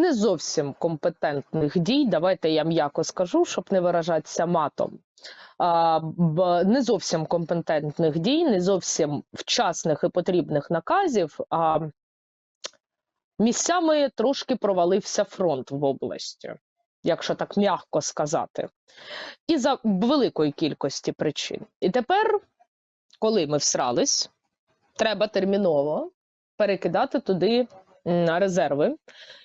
не зовсім компетентних дій. Давайте я м'яко скажу, щоб не виражатися матом. Не зовсім компетентних дій, не зовсім вчасних і потрібних наказів. А місцями трошки провалився фронт в області, якщо так м'яко сказати, і за великої кількості причин. І тепер, коли ми всрались, треба терміново перекидати туди резерви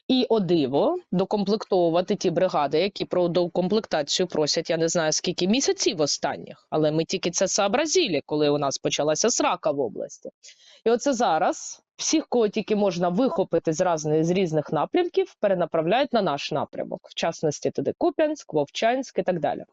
і о диво докомплектовувати ті бригади, які про докомплектацію просять, я не знаю скільки місяців останніх, але ми тільки це сообразили, коли у нас почалася срака в області. І оце зараз всіх, кого тільки можна вихопити з різних, з різних напрямків, перенаправляють на наш напрямок, в частності туди Куп'янськ, Вовчанськ і так далі.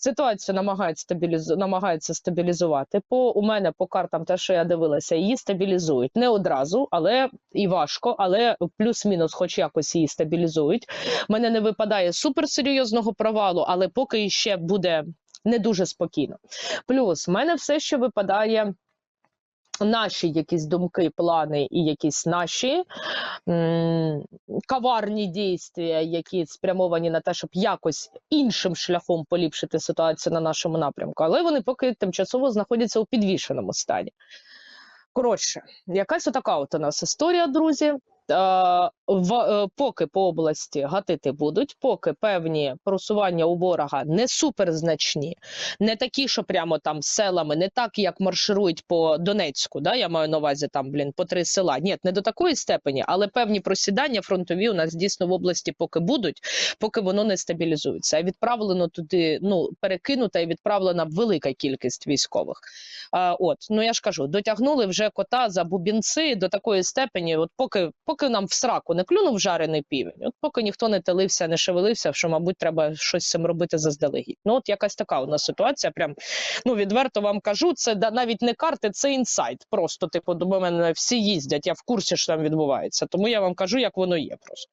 Ситуацію намагають стабілізу... намагаються стабілізувати. По у мене по картам, те, що я дивилася, її стабілізують не одразу, але і важко, але плюс-мінус, хоч якось її стабілізують. Мене не випадає суперсерйозного провалу, але поки ще буде не дуже спокійно. Плюс в мене все ще випадає. Наші якісь думки, плани і якісь наші м, коварні дійства, які спрямовані на те, щоб якось іншим шляхом поліпшити ситуацію на нашому напрямку, але вони поки тимчасово знаходяться у підвішеному стані. Коротше, якась отака от у нас історія, друзі. Е, в, е, поки по області гатити будуть, поки певні просування у ворога не суперзначні, не такі, що прямо там селами, не так, як марширують по Донецьку. Да? Я маю на увазі там, блін, по три села. Ні, не до такої степені, але певні просідання фронтові у нас дійсно в області поки будуть, поки воно не стабілізується. А відправлено туди, ну перекинута і відправлена велика кількість військових. А, от, ну я ж кажу, дотягнули вже кота за бубінці до такої степені, от поки, поки нам в сраку не клюнув жарений півень, от поки ніхто не телився, не шевелився, що, мабуть, треба щось цим робити заздалегідь. Ну, от якась така у нас ситуація. Прям ну відверто вам кажу, це да, навіть не карти, це інсайт. Просто, типу, до мене всі їздять. Я в курсі, що там відбувається. Тому я вам кажу, як воно є просто.